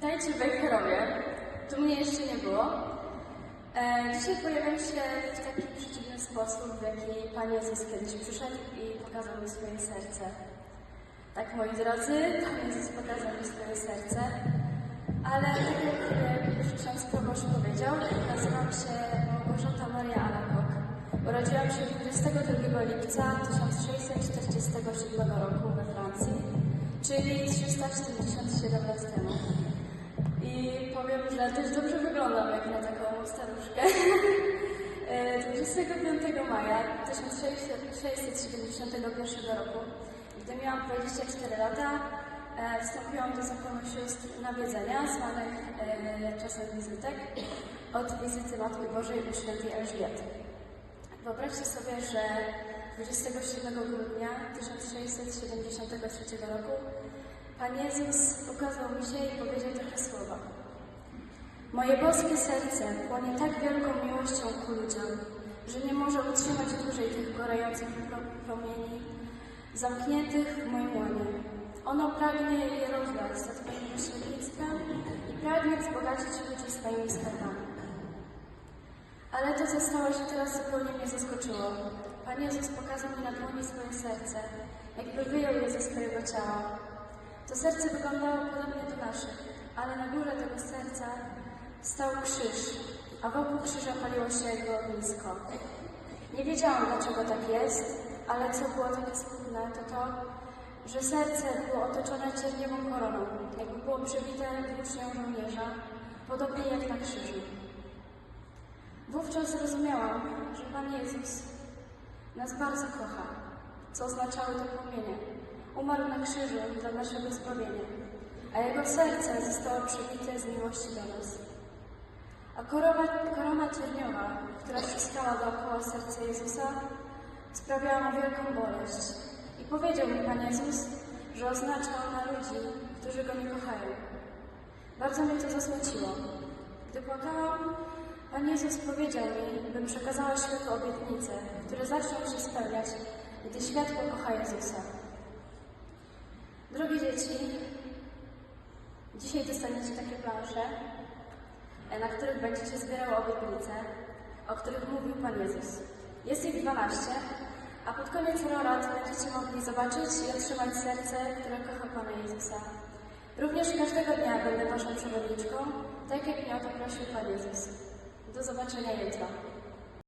Witajcie w Wejherowie. Tu mnie jeszcze nie było. E, dzisiaj pojawiam się w taki przeciwny sposób, w jaki Pan Jezus kiedyś przyszedł i pokazał mi swoje serce. Tak, moi drodzy, Pan Jezus pokazał mi swoje serce, ale tak jak e, ksiądz proboszcz powiedział, nazywam się Małgorzata Maria Alakok. Urodziłam się 22 lipca 1647 roku we Francji, czyli 347 lat temu. I powiem, że też dobrze wyglądam jak na taką staruszkę. E, 25 maja 1671 roku, gdy miałam 24 lata, e, wstąpiłam do zakonu sióstr nawiedzenia, zwanych e, czasem wizytek, od wizyty Matki Bożej u świętej Elżbiety. Wyobraźcie sobie, że 27 grudnia 1673 roku Pan Jezus ukazał mi się i powiedział takie słowa. Moje boskie serce płonie tak wielką miłością ku ludziom, że nie może utrzymać dłużej tych gorących pro- promieni zamkniętych w moim łonie. Ono pragnie je rozlać za Twoim pośrednictwem i pragnie wzbogacić ludzi swoimi skarbami. Ale to, co stało się teraz, zupełnie mnie zaskoczyło. Pan Jezus pokazał mi na dłoni swoje serce, jakby wyjął je ze swojego ciała. To serce wyglądało podobnie do naszych, ale na górze tego serca stał krzyż, a wokół krzyża paliło się jego ognisko. Nie wiedziałam, dlaczego tak jest, ale co było takie smutne, to to, że serce było otoczone czerniową koroną, jakby było przybite włócznią żołnierza, podobnie jak na krzyżu. Wówczas zrozumiałam, że Pan Jezus nas bardzo kocha, co oznaczały te płomienie. Umarł na krzyżu dla naszego zbawienia, a Jego serce zostało przebite z miłości do nas. A korona, korona cierniowa, która ściskała dookoła serca Jezusa, sprawiała mu wielką boleść. I powiedział mi Pan Jezus, że oznacza ona ludzi, którzy Go nie kochają. Bardzo mnie to zasmuciło. Gdy płakałam, Pan Jezus powiedział mi, bym przekazała światu obietnice, które zaczną się spełniać, gdy świat pokocha Jezusa. Drogie dzieci, dzisiaj dostaniecie takie plansze, e, na których będziecie zbierały obietnice, o których mówił Pan Jezus. Jest ich 12, a pod koniec rorat będziecie mogli zobaczyć i otrzymać serce, które kocha Pana Jezusa. Również każdego dnia będę Waszą przewodniczką, tak jak mnie o to prosił Pan Jezus. Do zobaczenia jutro.